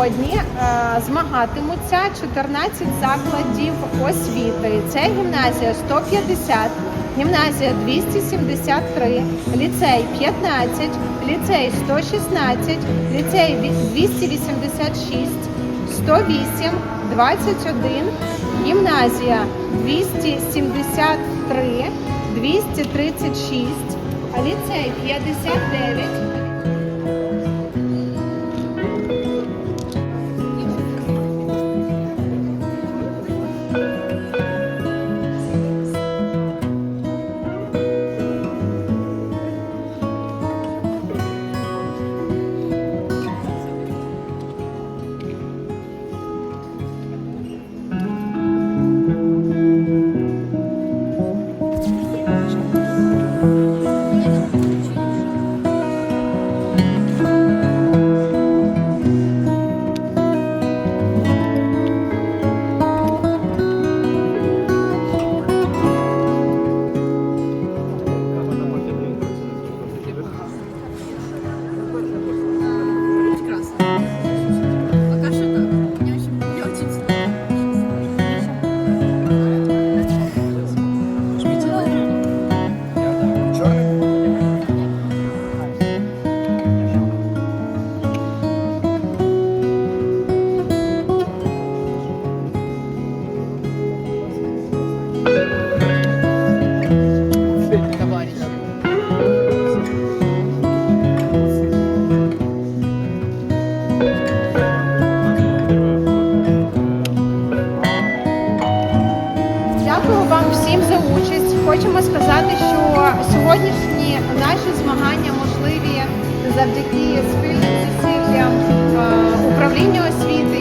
сьогодні е, змагатимуться 14 закладів освіти. Це гімназія 150, гімназія 273, ліцей 15, ліцей 116, ліцей 286, 108, 21, гімназія 273, 236, а ліцей 59. Всім за участь. Хочемо сказати, що сьогоднішні наші змагання можливі завдяки спільним зусиллям управління управління